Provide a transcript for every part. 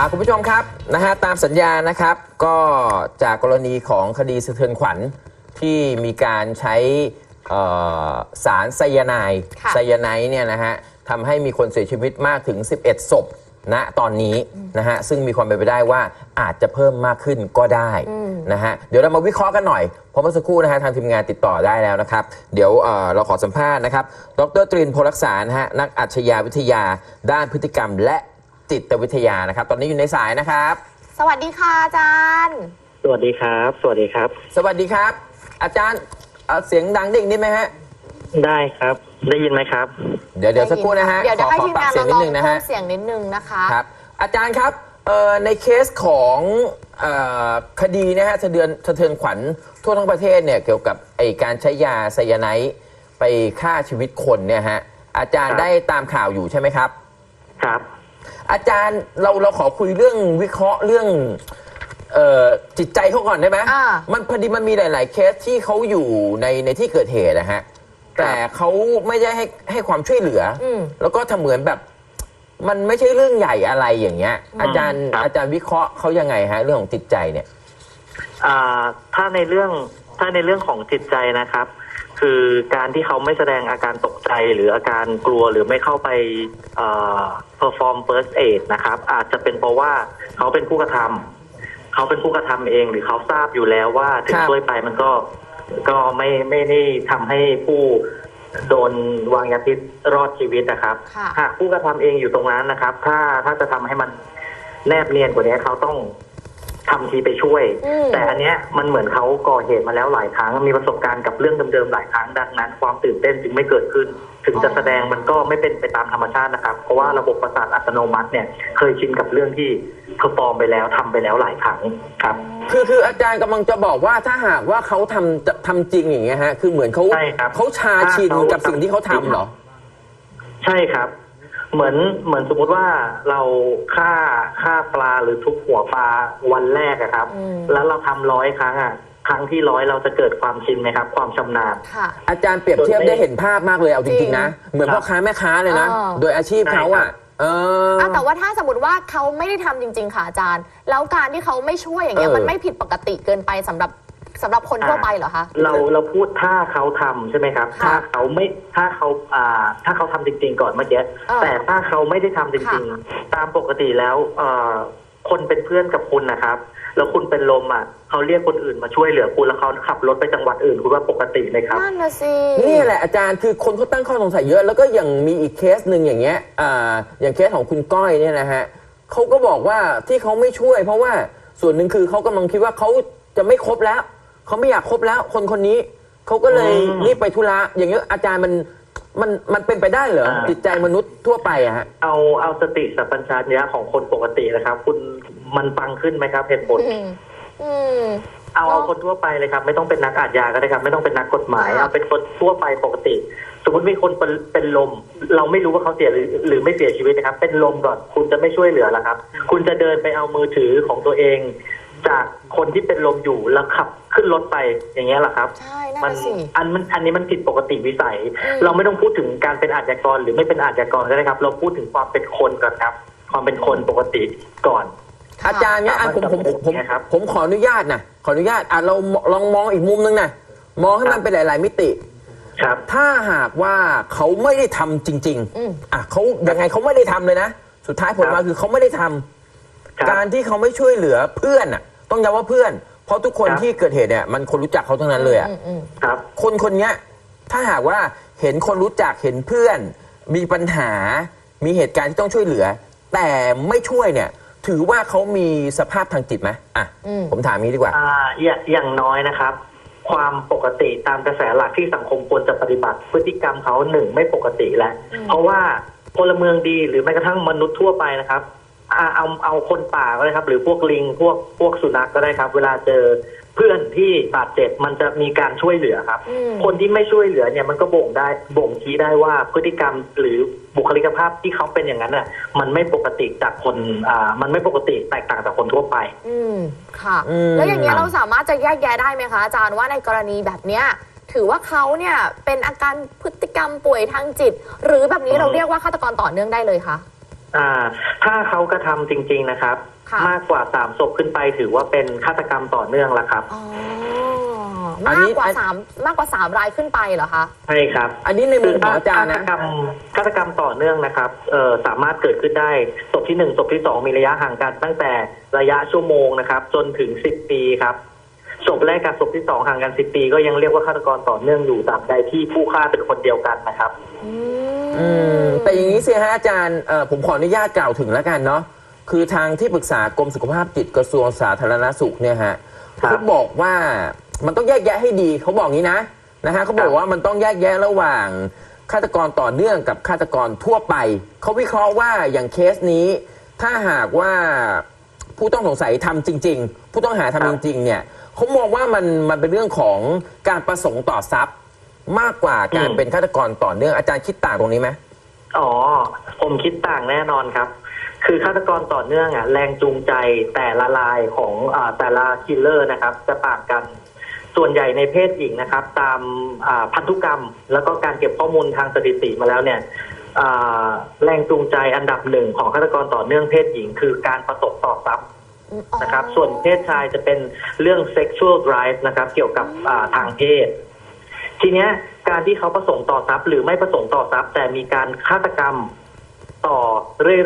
อ่าคุณผู้ชมครับนะฮะตามสัญญานะครับ ก็จากกรณีของคดีสะเทือนขวัญที่มีการใช้เอ่อสารไซยาไนด์ค่ะ ไซยาไนด์เนี่ยนะฮะทำให้มีคนเสียชีวิตมากถึง 11 ศพณตอนนี้นะฮะซึ่งมีความเป็นไปได้ว่าอาจจะเพิ่มมากขึ้นก็ได้นะฮะเดี๋ยวเรามาวิเคราะห์กันหน่อยเพราะเมื่อสักครู่นะฮะทางทีมงานติดต่อได้แล้วนะครับ เดี๋ยวเอ่อเราขอสัมภาษณ์นะครับดรตรินโพลักษานะฮะนักอัจฉริยวิทยาด้านพฤติกรรมและ จิตวิทยานะครับ ตอนนี้อยู่ในสายนะครับ สวัสดีค่ะอาจารย์ สวัสดีครับ สวัสดีครับ สวัสดีครับ อาจารย์เอาเสียงดังดิ่งนิดไหมฮะ ได้ครับ ได้ยินไหมครับ เดี๋ยวเดี๋ยวสักครู่นะฮะเดี๋ยวขเดี๋ยอวให้ขอทีมปรับงานเสียเรางนิดลองนึงนะเพิ่ฮะ มเสียงนิดนึงนะคะ ครับอาจารย์ครับเอ่อในเคสของเอ่อคดีนะฮะสะเทือนสะเทือนขวัญทั่วทั้งประเทศเนี่ยเกี่ยวกับไอการใช้ยาไซยาไนด์ไปฆ่าชีวิตคนเนี่ยฮะอาจารย์ครับ ได้ตามข่าวอยู่ใช่ไหมครับ ครับ อาจารย์เราเราขอคุยเรื่องวิเคราะห์เรื่องเอ่อจิตใจเขาก่อนได้ไหมอ่ามันพอดีมันมีหลาย ๆ เคสที่เขาอยู่ในในที่เกิดเหตุนะฮะ แต่เขาไม่ได้ให้ให้ความช่วยเหลืออม แล้วก็ทำเหมือนแบบ มันไม่ใช่เรื่องใหญ่อะไรอย่างเงี้ย อาจารย์ครับ อาจารย์วิเคราะห์เขายังไงฮะ เรื่องของจิตใจเนี่ย อ่าถ้าในเรื่องถ้าในเรื่องของจิตใจนะครับ คือการที่เขาไม่แสดงอาการตกใจหรืออาการกลัวหรือไม่เข้าไปเอ่อ perform first aid นะครับ อาจจะเป็นเพราะว่าเขาเป็นผู้กระทำเขาเป็นผู้กระทำเองหรือเขาทราบอยู่แล้วว่าถึคงรับ ช่วยไปมันก็ก็ไม่ไม่ได้ทำให้ผู้โดนวางยาพิษรอดชีวิตนะครับ ค่ะ หากผู้กระทำเองอยู่ตรงนั้นนะครับ ถ้าถ้าจะทำให้มันแนบเนียนกว่านี้เขาต้อง ทำทีไปช่วยอืมแต่อันเนี้ยมันเหมือนเขาก่อเหตุมาแล้วหลายครั้งมีประสบการณ์กับเรื่องเดิมๆหลายครั้งดังนั้น ความตื่นเต้นจึงไม่เกิดขึ้น ถึงจะแสดงมันก็ไม่เป็นไปตามธรรมชาตินะครับ เพราะว่าระบบประสาทอัตโนมัติเนี่ยเคยชินกับเรื่องที่เพอร์ฟอร์มไปแล้วทำไปแล้วหลายครั้งครับ คือคืออาจารย์กำลังจะบอกว่าถ้าหากว่าเขาทำจะทำจริงอย่างเงี้ยฮะคือเหมือนเขาใช่ครับเขาชาชินถ้าเขากับสิ่งที่เขาทำเหรอใช่ครับ เหมือนเหมือนสมมุติว่าเราฆ่าฆ่าปลาหรือทุบหัวปลาวันแรกอะครับ อืม แล้วเราทำร้อยครั้งอะครั้งที่ร้อยเราจะเกิดความชินไหมครับ ความชำนาญ ค่ะ อาจารย์เปรียบเทียบได้เห็นภาพมากเลยเอาจริงๆนะ เหมือนครับพ่อค้าแม่ค้าเลยนะ เออ โดยอาชีพเขาอะ เออ อะแต่ว่าถ้าสมมติว่าเขาไม่ได้ทำจริง ๆ ค่ะอาจารย์ แล้วการที่เขาไม่ช่วยอย่างเงี้ยเออ มันไม่ผิดปกติเกินไปสำหรับ สำหรับคนทั่วไปเหรอคะเราเราพูดถ้าเขาทำใช่ไหมครับค่ะถ้าเขาไม่ถ้าเขาอ่าถ้าเขาทำจริง ๆ ก่อนเมื่อกี้เออแต่ถ้าเขาไม่ได้ทำจริงค่ะๆตามปกติแล้วเอ่อคนเป็นเพื่อนกับคุณนะครับ แล้วคุณเป็นลมอะเขาเรียกคนอื่นมาช่วยเหลือคุณแล้วเขาขับรถไปจังหวัดอื่นคุณว่าปกติไหมครับนั่นนะสินี่แหละอาจารย์คือคนเขาตั้งข้อสงสัยเยอะแล้วก็อย่างมีอีกเคสหนึ่งอย่างเงี้ยอ่าอย่างเคสของคุณก้อยเนี่ยนะฮะเขาก็บอกว่าที่เขาไม่ช่วย เพราะว่าส่วนหนึ่งคือเขากำลังคิดว่าเขาจะไม่คบแล้ว เขาไม่อยากคบแล้ว คนคนนี้เขาก็เลยอืมรีบไปธุระอย่างเงี้ยอาจารย์มันมันมันเป็นไปได้เหรออ่า จิตใจมนุษย์ทั่วไปอะฮะ เอาเอาสติสัมปชัญญะของคนปกตินะครับ คุณมันฟังขึ้นไหมครับเหตุผล อืมอืม เอาเอาคนทั่วไปเลยครับ ไม่ต้องเป็นนักอาชญาก็ได้ครับ ไม่ต้องเป็นนักกฎหมายค่ะเอาเป็นคนทั่วไปปกติ สมมติมีคนเป็นเป็นลม เราไม่รู้ว่าเขาเสียหรือหรือไม่เสียชีวิตนะครับ เป็นลมก่อนคุณจะไม่ช่วยเหลือแล้วครับ คุณจะเดินไปเอามือถือของตัวเอง จากคนที่เป็นลมอยู่แล้วขับขึ้นรถไปอย่างเงี้ยเหรอครับ ใช่นั่นมันนะสิ อันมันอันนี้มันผิดปกติวิสัย อืม เราไม่ต้องพูดถึงการเป็นอาชญากรหรือไม่เป็นอาชญากรก็ได้ครับ เราพูดถึงความเป็นคนก่อนครับ ความเป็นคนปกติก่อนค่ะอาจารย์เนี่ยอะผมผมผมผมครับ ผมขออนุญาตนะขออนุญาตอะเราลองมองอีกมุมนึงนะมองให้มันเป็นหลาย ๆ มิติ ครับ ถ้าหากว่าเขาไม่ได้ทำจริงอืม ๆอะเขายังไงเขาไม่ได้ทำเลยนะ สุดท้ายผลครัมาบคือเขาไม่ได้ทำครับ การที่เขาไม่ช่วยเหลือเพื่อนอะ ต้องย้ำว่าเพื่อน เพราะทุกคนครับ ที่เกิดเหตุเนี่ยมันคนรู้จักเขาทั้งนั้นเลยอะอืมอืมครับ คนคนเนี้ยถ้าหากว่าเห็นคนรู้จักเห็นเพื่อน มีปัญหา มีเหตุการณ์ที่ต้องช่วยเหลือ แต่ไม่ช่วยเนี่ย ถือว่าเขามีสภาพทางจิตไหมอะอืม ผมถามนี้ดีกว่า อ่าอย่างอย่างน้อยนะครับ ความปกติตามกระแสหลักที่สังคมควรจะปฏิบัติ พฤติกรรมเขาหนึ่งไม่ปกติแล้ว อืม เพราะว่าพลเมืองดีหรือแม้กระทั่งมนุษย์ทั่วไปนะครับ อ่าเอาเอาคนป่าก็ได้ครับ หรือพวกลิงพวกพวกสุนัขก็ได้ครับ เวลาเจอเพื่อนที่บาดเจ็บมันจะมีการช่วยเหลือครับ อืม คนที่ไม่ช่วยเหลือเนี่ยมันก็บ่งได้บ่งชี้ได้ว่าพฤติกรรมหรือบุคลิกภาพที่เขาเป็นอย่างนั้นน่ะมันไม่ปกติจากคนอ่ามันไม่ปกติแตกต่างจากคนทั่วไป อืม ค่ะ อืม แล้วอย่างเงี้ยเราสามารถจะแยกแยะได้ไหมคะอาจารย์ว่าในกรณีแบบเนี้ยถือว่าเขาเนี่ยเป็นอาการพฤติกรรมป่วยทางจิต หรือแบบนี้เราเรียกว่าฆาตกรต่อเนื่องได้เลยคะ อ่า ถ้าเขากระทำจริง ๆนะครับ ค่ะ มากกว่าสามศพขึ้นไปถือว่าเป็นฆาตกรรมต่อเนื่องแล้วครับอ๋ออันมานี้กกว่าอันสามมากกว่าสามรายขึ้นไปเหรอคะ ใช่ครับ อันนี้ในมุมของอาจารย์ฆานะตกรรมฆาตกรรมต่อเนื่องนะครับเอ่อสามารถเกิดขึ้นได้ศพที่หนึ่งศพที่สองมีระยะห่างกันตั้งแต่ระยะชั่วโมงนะครับ จนถึงสิบปีครับศพแรกกับศพที่สองห่างกันสิบปี ก็ยังเรียกว่าฆาตกรต่อเนื่องอยู่ตราบใดที่ผู้ฆ่าเป็นคนเดียวกันนะครับ อื อืมแต่อย่างนี้สิฮะอาจารย์เอ่อผมขออนุญาตกล่าวถึงแล้วกันเนาะคือทางที่ปรึกษากรมสุขภาพจิตกระทรวงสาธารณสุขเนี่ยฮะครับเขาบอกว่ามันต้องแยกแยะให้ดีเขาบอกงี้นะนะฮะเขาบอกว่ามันต้องแยกแยะระหว่างฆาตกรต่อเนื่องกับฆาตกรทั่วไปเขาวิเคราะห์ว่าอย่างเคสนี้ ถ้าหากว่าผู้ต้องสงสัยทำจริง ๆ ผู้ต้องหาทำจริงๆเนี่ยเขามองว่ามันมันเป็นเรื่องของการประสงค์ต่อทรัพย์ มากกว่าการเป็นฆาตกรต่อเนื่องอาจารย์คิดต่างตรงนี้ไหม อ๋อ ผมคิดต่างแน่นอนครับ คือฆาตกรต่อเนื่องอะ แรงจูงใจแต่ละลายของอาแต่ละคิลเลอร์นะครับ จะต่างกัน ส่วนใหญ่ในเพศหญิงนะครับ ตามอ่าพันธุกรรม แล้วก็การเก็บข้อมูลทางสถิติมาแล้วเนี่ยอ่าแรงจูงใจอันดับหนึ่งของฆาตกรต่อเนื่องเพศหญิง คือการประสบต่อทรัพย์อ๋อนะครับ ส่วนเพศชายจะเป็นเรื่อง sexual drive นะครับ เกี่ยวกับอ่าทางเพศ ทีเนี้ยการที่เขาประสงค์ต่อทรัพย์ หรือไม่ประสงค์ต่อทรัพย์ แต่มีการฆาตกรรมต่อ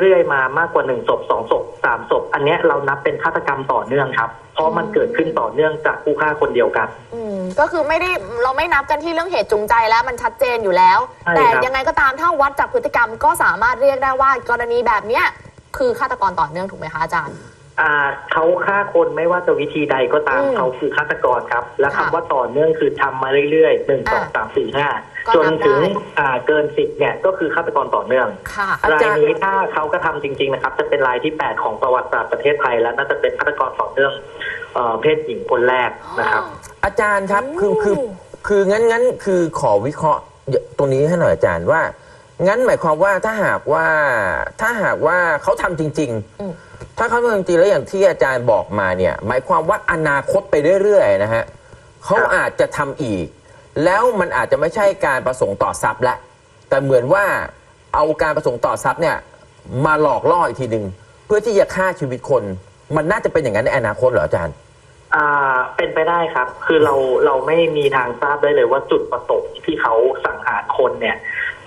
เรื่อยๆมามากกว่าหนึ่งศพสองศพสามศพ อันเนี้ยเรานับเป็นฆาตกรรมต่อเนื่องครับ เพราะมันเกิดขึ้นต่อเนื่องจากผู้ฆ่าคนเดียวกัน อืมก็คือไม่ได้เราไม่นับกันที่เรื่องเหตุจูงใจแล้วมันชัดเจนอยู่แล้ว ใช่แต่ครับยังไงก็ตามถ้าวัดจากพฤติกรรมก็สามารถเรียกได้ว่ากรณีแบบเนี้ยคือฆาตกรต่อเนื่องถูกไหมคะอาจารย์ อ่าเขาฆ่าคนไม่ว่าจะวิธีใดก็ตามอืมเขาคือฆาตกรครับ และค่ะคำว่าต่อเนื่องคือทำมาเรื่อยๆหนึ่งสองอ่าสามสี่ห้าก็จนนับได้ถึงอ่าเกินสิบเนี่ยก็คือฆาตกรต่อเนื่อง ค่ะ อารายจารย์ นี้ถ้าเขากระทำจริง ๆ นะครับ จะเป็นรายที่ 8 ของประวัติศาสตร์ประเทศไทย และน่าจะเป็นฆาตกรต่อเนื่องเอ่อเพศหญิงคนแรกนะครับ อาจารย์ครับคือโอ้คือคืองั้นงั้นคือขอวิเคราะห์ตรงนี้ให้หน่อยอาจารย์ว่า งั้นหมายความว่าถ้าหากว่าถ้าหากว่าเขาทำจริง อืมๆ ถ้าเขาทำจริงๆแล้วอย่างที่อาจารย์บอกมาเนี่ย หมายความว่าอนาคตไปเรื่อยๆนะฮะเขาอาจจะทำอีก แล้วมันอาจจะไม่ใช่การประสงค์ต่อทรัพย์ละแต่เหมือนว่าเอาการประสงค์ต่อทรัพย์เนี่ยมาหลอกล่ออีกทีหนึ่งเพื่อที่จะฆ่าชีวิตคน มันน่าจะเป็นอย่างนั้นในอนาคตเหรออาจารย์ อ่าเป็นไปได้ครับ คือเราเราไม่มีทางทราบได้เลยว่าจุดประสงค์ที่เขาสังหารคนเนี่ย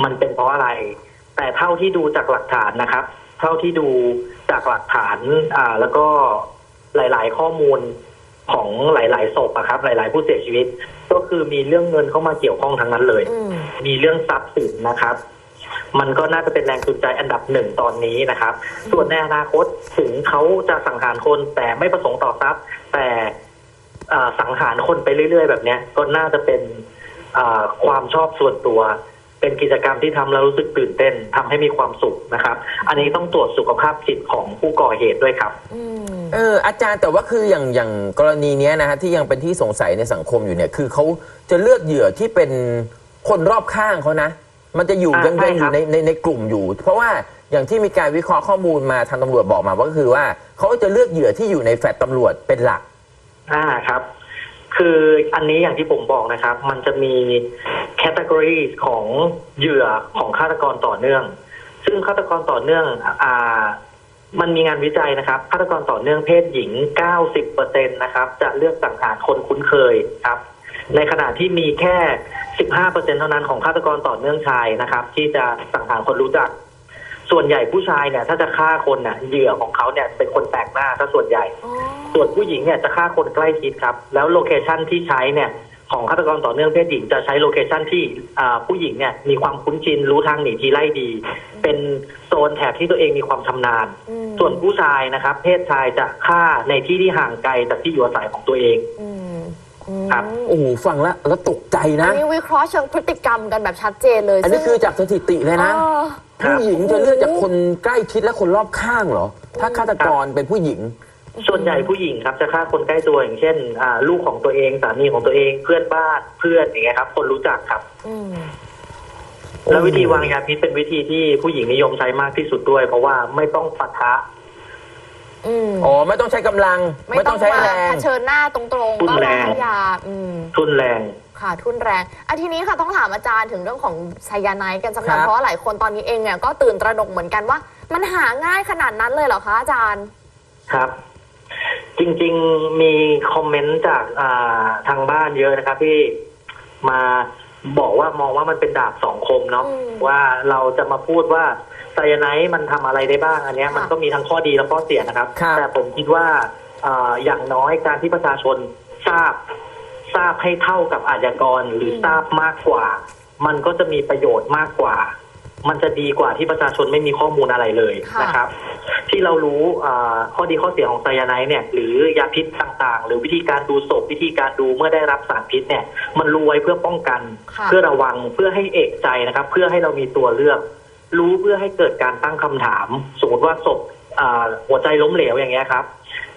มันเป็นเพราะอะไร แต่เท่าที่ดูจากหลักฐานนะครับ เท่าที่ดูจากหลักฐานอ่าแล้วก็หลาย ๆ ข้อมูลของหลาย ๆ ศพอะครับ หลาย ๆ ผู้เสียชีวิต ก็คือมีเรื่องเงินเข้ามาเกี่ยวข้องทั้งนั้นเลย อืม มีเรื่องทรัพย์สินนะครับ มันก็น่าจะเป็นแรงจูงใจอันดับหนึ่งตอนนี้นะครับ ส่วนในอนาคตถึงเขาจะสังหารคนแต่ไม่ประสงค์ต่อทรัพย์ แต่อ่าสังหารคนไปเรื่อย ๆ แบบเนี้ย ก็น่าจะเป็นอ่าความชอบส่วนตัว เป็นกิจกรรมที่ทำแล้วรู้สึกตื่นเต้นทำให้มีความสุขนะครับ อันนี้ต้องตรวจสุขภาพจิตของผู้ก่อเหตุด้วยครับอืมเอออาจารย์แต่ว่าคืออย่างอย่างกรณีเนี้ยนะฮะที่ยังเป็นที่สงสัยในสังคมอยู่เนี่ย คือเขาจะเลือกเหยื่อที่เป็นคนรอบข้างเขานะ มันจะอยู่อ่ายังใช่ยังอครัยู่บในในในกลุ่มอยู่ เพราะว่าอย่างที่มีการวิเคราะห์ข้อมูลมาทางตำรวจบอกมาก็คือว่าเขาจะเลือกเหยื่อที่อยู่ในแฟลตตำรวจเป็นหลัก อ่าครับ คืออันนี้อย่างที่ผมบอกนะครับ มันจะมี แคตตากรีของเหยื่อของฆาตกรต่อเนื่อง ซึ่งฆาตกรต่อเนื่องอ่ามันมีงานวิจัยนะครับฆาตกรต่อเนื่องเพศหญิง 90%นะครับ จะเลือกสังหารคนคุ้นเคยครับ ในขณะที่มีแค่ 15%เท่านั้นของฆาตกรต่อเนื่องชายนะครับ ที่จะสังหารคนรู้จัก ส่วนใหญ่ผู้ชายเนี่ย ถ้าจะฆ่าคนน่ะเหยื่อของเขาเนี่ยเป็นคนแปลกหน้าถ้าส่วนใหญ่อ๋อส่วนผู้หญิงเนี่ยจะฆ่าคนใกล้ชิดครับ แล้วโลเคชันที่ใช้เนี่ย ของฆาตกรต่อเนื่องเพศหญิงจะใช้โลเคชันที่อ่าผู้หญิงเนี่ยมีความคุ้นชินรู้ทางหนีทีไล่ดี เป็นโซนแถบที่ตัวเองมีความชำนาญอืมส่วนผู้ชายนะครับ เพศชายจะฆ่าในที่ที่ห่างไกลจากที่อยู่อาศัยของตัวเองอืมอืมครับโอ้โหฟังแล้วแล้วตกใจอันะนนี้วิเคราะห์เชิงพฤติกรรมกันแบบชัดเจนเลย อันนี้ซึ่งคือจากสถิติเลยนะเออครับผู้หญิงจะเลือกจากคนใกล้ชิดและคนรอบข้างเหรอ ถ้าฆาตกรเป็นผู้หญิง ส่วนใหญ่ผู้หญิงครับจะฆ่าคนใกล้ตัวอย่างเช่นอ่าลูกของตัวเองสามีของตัวเองเพื่อนบ้านเพื่อนอย่างเงี้ยครับ คนรู้จักครับ อืม แล้ววิธีวางยาพิษเป็นวิธีที่ผู้หญิงนิยมใช้มากที่สุดด้วย เพราะว่าไม่ต้องปะทะ อืมอ๋อไม่ต้องใช้กำลังไม่ต้องใช้มาแรง เผชิญหน้าตรงๆทุก็นแรงใช้ยาอืม ทุนแรง ค่ะทุนแรงอันทีนี้ค่ะต้องถามอาจารย์ถึงเรื่องของไซยาไนด์กันสักหน่อยครับ เพราะว่าหลายคนตอนนี้เองเนี่ยก็ตื่นตระหนกเหมือนกันว่า มันหาง่ายขนาดนั้นเลยเหรอคะอาจารย์ ครับ จริง ๆ มีคอมเมนต์จากอ่าทางบ้านเยอะนะครับที่มาบอกว่ามองว่ามันเป็นดาบสองคมเนาะอืมว่าเราจะมาพูดว่าไซยาไนด์มันทำอะไรได้บ้างอันเนี้ยค่ะมันก็มีทั้งข้อดีและข้อเสียนะครับครับแต่ผมคิดว่าอ่าอย่างน้อยการที่ประชาชนทราบทราบให้เท่ากับอาชญากรหรือทราบมากกว่า มันก็จะมีประโยชน์มากกว่า มันจะดีกว่าที่ประชาชนไม่มีข้อมูลอะไรเลยค่ะนะครับ ที่เรารู้อ่าข้อดีข้อเสียของไซยาไนด์เนี่ย หรือยาพิษต่างๆ หรือวิธีการดูศพวิธีการดูเมื่อได้รับสารพิษเนี่ย มันรู้ไว้เพื่อป้องกันค่ะเพื่อระวังเพื่อให้เอกใจนะครับ เพื่อให้เรามีตัวเลือก รู้เพื่อให้เกิดการตั้งคำถาม สมมติว่าศพอ่าหัวใจล้มเหลวอย่างเงี้ยครับ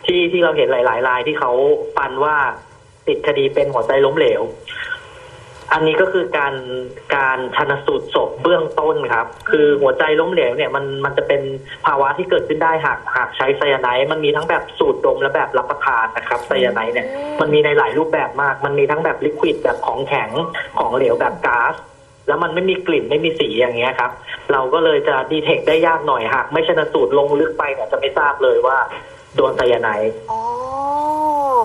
ที่ที่เราเห็นหลายๆรายที่เขาปันว่าติดคดีเป็นหัวใจล้มเหลว อันนี้ก็คือการการชันสูตรศพเบื้องต้นครับ คือหัวใจล้มเหลวเนี่ยมันมันจะเป็นภาวะที่เกิดขึ้นได้หากหากใช้ไซยาไนด์มันมีทั้งแบบสูตรดมและแบบรับประทานนะครับไซยาไนด์เนี่ยมันมีในหลายรูปแบบมาก มันมีทั้งแบบลิควิดแบบของแข็งของเหลวแบบก๊าซแล้วมันไม่มีกลิ่นไม่มีสีอย่างเงี้ยครับ เราก็เลยจะดีเทคได้ยากหน่อยหากไม่ชนสูตรลงลึกไปเนี่ยจะไม่ทราบเลยว่าโดนไซยาไนด์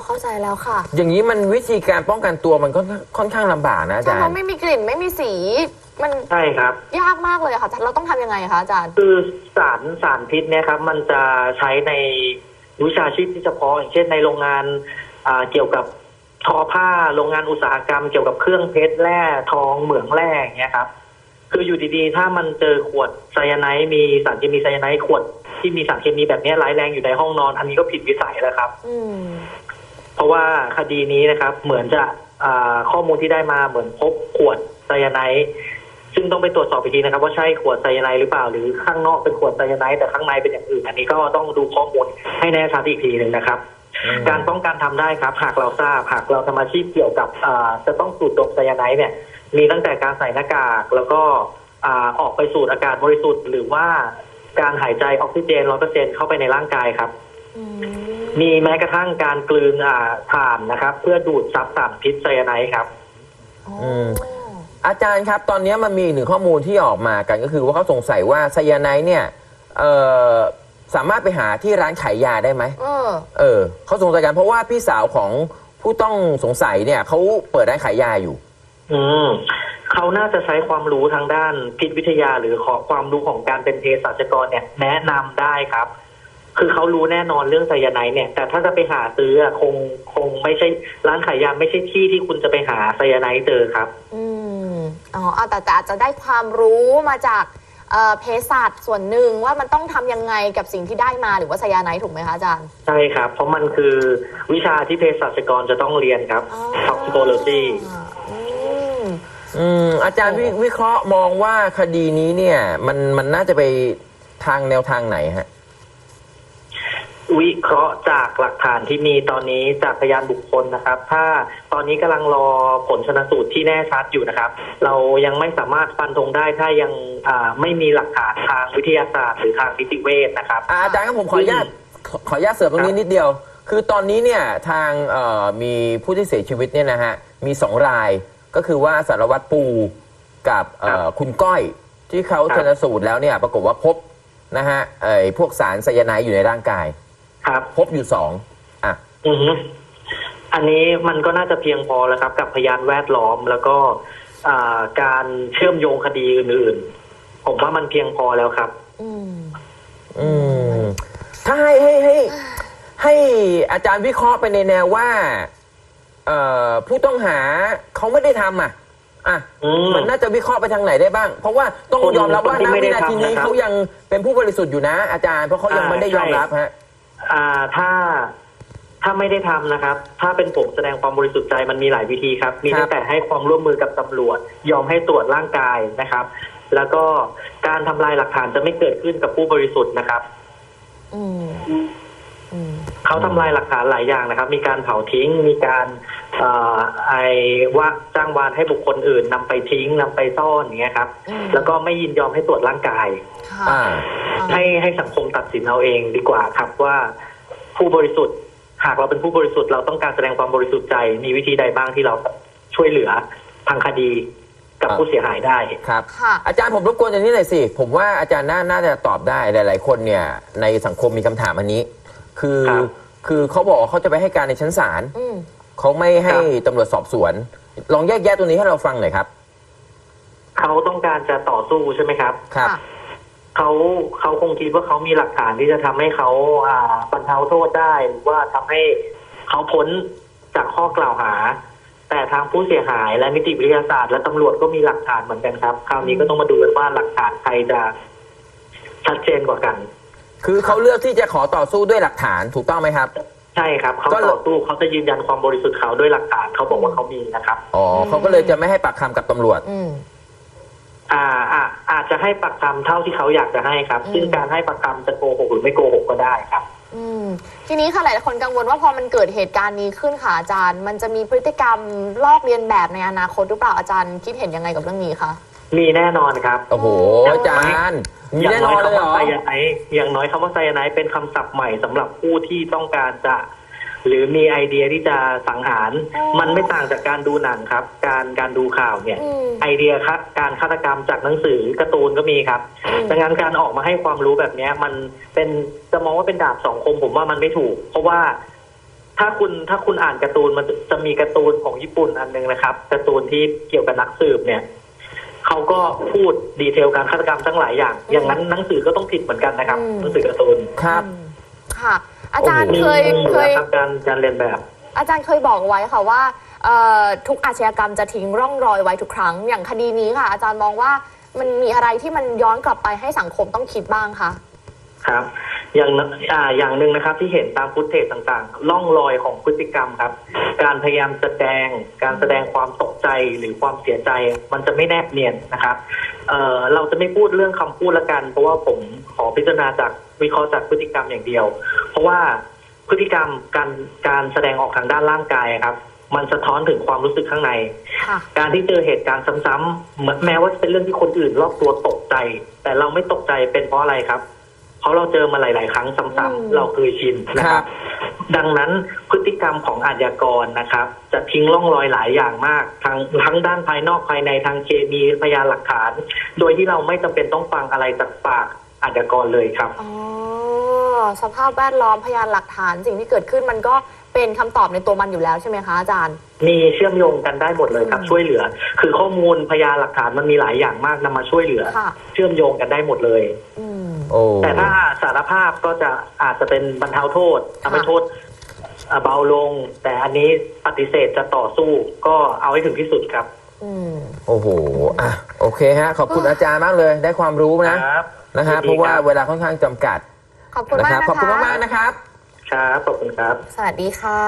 เข้าใจแล้วค่ะอย่างนี้มันวิธีการป้องกันตัวมันก็ค่อนข้างลำบากนะอาถ้าจารมันย์ ไม่มีกลิ่นไม่มีสี มันใช่ครับ ยากมากเลยค่ะ เราต้องทำยังไงคะอาจารย์ คือสารสารพิษเนี่ยครับ มันจะใช้ในวิชาชีพที่เฉพาะอย่างเช่นในโรงงานอ่าเกี่ยวกับทอผ้าโรงงานอุตสาหกรรม เกี่ยวกับเครื่องเพชรแร่ทองเหมืองแร่อย่างเงี้ยครับ คืออยู่ดีๆ ถ้ามันเจอขวดไซยาไนด์มีสารเคมีไซยาไนด์ขวดที่มีสารเคมีแบบเนี้ยร้ายแรงอยู่ในห้องนอน อันนี้ก็ผิดวิสัยแล้วครับ อืม เพราะว่าคดีนี้นะครับ เหมือนจะข้อมูลที่ได้มาเหมือนพบขวดไซยาไนด์ซึ่งต้องไปตรวจสอบอีกทีนะครับ ว่าใช่ขวดไซยาไนด์หรือเปล่า หรือข้างนอกเป็นขวดไซยาไนด์แต่ข้างในเป็นอย่างอื่น อันนี้ก็ต้องดูข้อมูลให้แน่ชัดอีกทีหนึ่งนะครับ การป้องกันทำได้ครับ หากเราทราบหากเราทำอาชีพเกี่ยวกับจะต้องสูดดมไซยาไนด์เนี่ย มีตั้งแต่การใส่หน้ากากแล้วก็ออกไปสูดอากาศบริสุทธิ์ หรือว่าการหายใจออกซิเจนร้อยเปอร์เซ็นเข้าไปในร่างกายครับ มมีแม้กระทั่งการกลืนอ่าถ่านนะครับ เพื่อดูดซับสารพิษไซยาไนด์ครับอ๋อมอาจารย์ครับ ตอนนี้มันมีอีกหนึ่งข้อมูลที่ออกมากันก็คือว่าเขาสงสัยว่าไซยาไนด์เนี่ยเอ่อสามารถไปหาที่ร้านขายยาได้ไหม เออ เออเขาสงสัยกันเพราะว่าพี่สาวของผู้ต้องสงสัยเนี่ยเขาเปิดร้านขายยาอยู่ อืมเขาน่าจะใช้ความรู้ทางด้านพิษวิทยาหรือขอความรู้ของการเป็นเภสัชกรเนี่ย แนะนำได้ครับ คือเขารู้แน่นอนเรื่องไซยาไนด์เนี่ย แต่ถ้าจะไปหาซื้ออะคงคงไม่ใช่ร้านขายยาไม่ใช่ที่ที่คุณจะไปหาไซยาไนด์เจอครับ อืมอ๋อเอาแต่แต่อาจจะได้ความรู้มาจากเอ่อเภสัชส่วนหนึ่งว่ามันต้องทำยังไงกับสิ่งที่ได้มาหรือว่าไซยาไนด์ถูกไหมคะอาจารย์ ใช่ครับ เพราะมันคือวิชาที่เภสัชกรจะต้องเรียนครับอ๋อ toxicology อืม อืมอาจารย์วิวิเคราะห์มองว่าคดีนี้เนี่ย มันมันน่าจะไปทางแนวทางไหนฮะ วิเคราะห์จากหลักฐานที่มีตอนนี้จากพยานบุคคลนะครับ ถ้าตอนนี้กำลังรอผลชนสูตรที่แน่ชัดอยู่นะครับ เรายังไม่สามารถฟันธงได้ถ้ายังอ่าไม่มีหลักฐานทางวิทยาศาสตร์หรือทางนิติเวชนะครับอ่าอาจารย์ครับผมขออนุญาตขอขออนุญาตเสริมตรงนี้นิดเดียว คือตอนนี้เนี่ยทางเอ่อมีผู้ที่เสียชีวิตเนี่ยนะฮะมีสองรายก็คือว่าสารวัตรปูกับเอ่อคุณก้อยที่เขาครับชนสูตรแล้วเนี่ยปรากฏว่าพบนะฮะไอ้พวกสารไซยาไนด์อยู่ในร่างกาย ครับ พบอยู่สองอะ อือฮึอันนี้มันก็น่าจะเพียงพอแล้วครับ กับพยานแวดล้อมแล้วก็อ่าการเชื่อมโยงคดีอื่นๆ ผมว่ามันเพียงพอแล้วครับ อืม อืม ถ้าให้ให้ให้ให้อาจารย์วิเคราะห์ไปในแนวว่า เอ่อผู้ต้องหาเขาไม่ได้ทำอะ อะ อืม มันน่าจะวิเคราะห์ไปทางไหนได้บ้าง เพราะว่าต้องคนยอมรับว่าคนที่ณไม่วิได้นาทีนี้ทำนะครับเขายังเป็นผู้บริสุทธิ์อยู่นะ อาจารย์เพราะเขายังอ่าไม่ได้ยอมใช่รับฮะ อ่าถ้าถ้าไม่ได้ทำนะครับ ถ้าเป็นผมแสดงความบริสุทธิ์ใจมันมีหลายวิธีครับ มีครับตั้งแต่ให้ความร่วมมือกับตำรวจ ยอมให้ตรวจร่างกายนะครับ แล้วก็การทำลายหลักฐานจะไม่เกิดขึ้นกับผู้บริสุทธิ์นะครับ อืมอืม เขาทำลายหลักฐานหลายอย่างนะครับ มีการเผาทิ้ง มีการเอ่อไอว่าจ้างวานให้บุคคลอื่นนำไปทิ้งนำไปซ่อนอย่างเงี้ยครับอืมแล้วก็ไม่ยินยอมให้ตรวจร่างกายค่ะอ่าให้ให้สังคมตัดสินเอาเองดีกว่าครับว่าผู้บริสุทธิ์หากเราเป็นผู้บริสุทธิ์เราต้องการแสดงความบริสุทธิ์ใจมีวิธีใดบ้างที่เราช่วยเหลือทางคดีกับอ่าผู้เสียหายได้ครับค่ะอาจารย์ผมรบกวนอย่างนี้หน่อยสิ ผมว่าอาจารย์น่าน่าจะตอบได้หลาย ๆ คนเนี่ยในสังคมมีคำถามอันนี้ คือครับ คือเขาบอกว่าเขาจะไปให้การในชั้นศาลอืมเขาไม่ให้ครับตำรวจสอบสวน ลองแยกแยะตัวนี้ให้เราฟังหน่อยครับเขาต้องการจะต่อสู้ใช่ไหมครับ ครับค่ะเขาเขาคงคิดว่าเขามีหลักฐานที่จะทำให้เขาอ่าบรรเทาโทษได้หรือว่าทำให้เขาพ้นจากข้อกล่าวหา แต่ทางผู้เสียหายและนิติวิทยาศาสตร์และตำรวจก็มีหลักฐานเหมือนกันครับ คราวนี้ก็ต้องมาดูกันว่าหลักฐานใครจะชัดเจนกว่ากัน คือเขาเลือกที่จะขอต่อสู้ด้วยหลักฐานถูกต้องไหมครับ ใช่ครับเขาก็เลยต่อสู้เขาจะยืนยันความบริสุทธิ์เขาด้วยหลักฐานเขาบอกว่าเขามีนะครับ อ๋อเขาก็เลยจะไม่ให้ปากคำกับตำรวจ อืม อ่าอ่าอาจจะให้ปักคำเท่าที่เขาอยากจะให้ครับ อืม ซึ่งการให้ปักคำจะโกหกหรือไม่โกหกก็ได้ครับ อืมทีนี้ค่ะหลายคนกังวลว่าพอมันเกิดเหตุการณ์นี้ขึ้นค่ะอาจารย์ มันจะมีพฤติกรรมลอกเลียนแบบในอนาคตหรือเปล่าอาจารย์คิดเห็นยังไงกับเรื่องนี้คะ มีแน่นอนครับ โอ้โหอาจารย์ มีอย่างแน่นน้ออยนเลยคำเหรว่าอ ไซยาไนด์อย่างน้อยคำว่าไซยาไนด์เป็นคำศัพท์ใหม่สำหรับผู้ที่ต้องการจะ หรือมีไอเดียที่จะสังหาร อ๋อ มันไม่ต่างจากการดูหนังครับ การการดูข่าวเนี่ย อืม ไอเดียครับการฆาตกรรมจากหนังสือการ์ตูนก็มีครับ อืม ดังนั้นการออกมาให้ความรู้แบบเนี้ย มันเป็นจะมองว่าเป็นดาบสองคมผมว่ามันไม่ถูก เพราะว่าถ้าคุณถ้าคุณอ่านการ์ตูนมันจะมีการ์ตูนของญี่ปุ่นอันหนึงนะครับการ์ตูนที่เกี่ยวกับนักสืบเนี่ย เขาก็พูดดีเทลการฆาตกรรมทั้งหลายอย่าง อย่างนั้นหนังสือก็ต้องผิดเหมือนกันนะครับอืมหนังสือการ์ตูนครับอืมค่ะ อาจารย์โอ้โหเคยมีเคยนะครับการการเรียนแบบ อาจารย์เคยบอกไว้ค่ะว่าเอ่อทุกอาชญากรรมจะทิ้งร่องรอยไว้ทุกครั้ง อย่างคดีนี้ค่ะ อาจารย์มองว่ามันมีอะไรที่มันย้อนกลับไปให้สังคมต้องคิดบ้างคะ ครับ อย่างนอ่าอย่างหนึ่งนะครับ ที่เห็นตามฟุตเทจต่างๆล่องรอยของพฤติกรรมครับ การพยายามแสดง การแสดงความตกใจหรือความเสียใจ มันจะไม่แนบเนียนนะครับเอ่อเราจะไม่พูดเรื่องคำพูดละกัน เพราะว่าผมขอพิจารณาจากวิเคราะห์จากพฤติกรรมอย่างเดียว เพราะว่าพฤติกรรมการการแสดงออกทางด้านร่างกายครับ มันสะท้อนถึงความรู้สึกข้างในค่ะการที่เจอเหตุการณ์ซ้ำๆเหมือนแม้ว่าจะเป็นเรื่องที่คนอื่นรอบตัวตกใจ แต่เราไม่ตกใจเป็นเพราะอะไรครับเพ ราะเราเจอมาหลาย ๆ ครั้งอืมซ้ำๆเราเคยชินนะคครัรับบดังนั้นพฤติกรรมของอาชญากรนะครับ จะทิ้งร่องรอยหลายอย่างมากทั้งทั้งด้านภายนอกภายในทางเคมีพยานหลักฐาน โดยที่เราไม่จำเป็นต้องฟังอะไรจากปากอาชญากรเลยครับอ๋อสภาพแวดล้อมพยานหลักฐานสิ่งที่เกิดขึ้นมันก็เป็นคำตอบในตัวมันอยู่แล้วใช่ไหมคะอาจารย์ มีเชื่อมโยงกันได้หมดเลยครับอืมช่วยเหลือ คือข้อมูลพยานหลักฐานมันมีหลายอย่างมากนำมาช่วยเหลือค่ะเชื่อมโยงกันได้หมดเลย อืม โอ้ แต่ถ้าสารภาพก็จะอาจจะเป็นบรรเทาโทษทำให้ค่ะโทษอ่าเบาลง แต่อันนี้ปฏิเสธจะต่อสู้ก็เอาให้ถึงที่สุดครับ อืม โอ้โหอะโอเคฮะ ขอบคุณอาจารย์มากเลย ได้ความรู้นะครับนะฮะยินดีเพราะว่าครับเวลาค่อนข้างจำกัดขอบคุณนะมากครับนะคะขอบคุณมากๆนะครับ ครับขอบคุณครับ สวัสดีค่ะ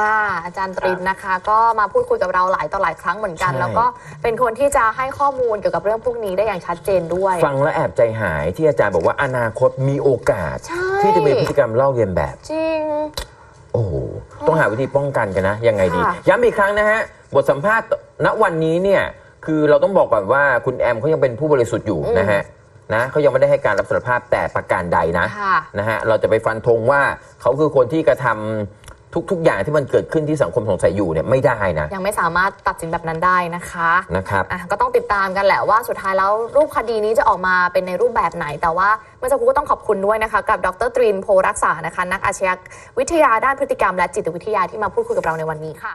อาจารย์ตรินนะคะ ก็มาพูดคุยกับเราหลายต่อหลายครั้งเหมือนกัน ใช่ แล้วก็เป็นคนที่จะให้ข้อมูลเกี่ยวกับเรื่องพวกนี้ได้อย่างชัดเจนด้วย ฟังแล้วแอบใจหายที่อาจารย์บอกว่าอนาคตมีโอกาส ใช่ ที่จะมีพฤติกรรมลอกเลียนแบบ จริง โอ้โหต้องหาวิธีป้องกันกันนะ ยังไงดี ค่ะ ย้ำอีกครั้งนะฮะ บทสัมภาษณ์ณวันนี้เนี่ย คือเราต้องบอกก่อนว่าคุณแอมเขายังเป็นผู้บริสุทธิ์อยู่อืมนะฮะ นะเขายังไม่ได้ให้การรับสารภาพแต่ประการใดนะค่ะ นะฮะเราจะไปฟันธงว่าเขาคือคนที่กระทำทุก ๆ อย่างที่มันเกิดขึ้นที่สังคมสงสัยอยู่เนี่ยไม่ได้นะยังไม่สามารถตัดสินแบบนั้นได้นะคะนะครับ อะก็ต้องติดตามกันแหละว่าสุดท้ายแล้วรูปคดีนี้จะออกมาเป็นในรูปแบบไหน แต่ว่าเมื่อสักครู่ก็ต้องขอบคุณด้วยนะคะ กับดรตรินโพรักษานะคะ นักอาชญาวิทยาด้านพฤติกรรมและจิตวิทยาที่มาพูดคุยกับเราในวันนี้ค่ะ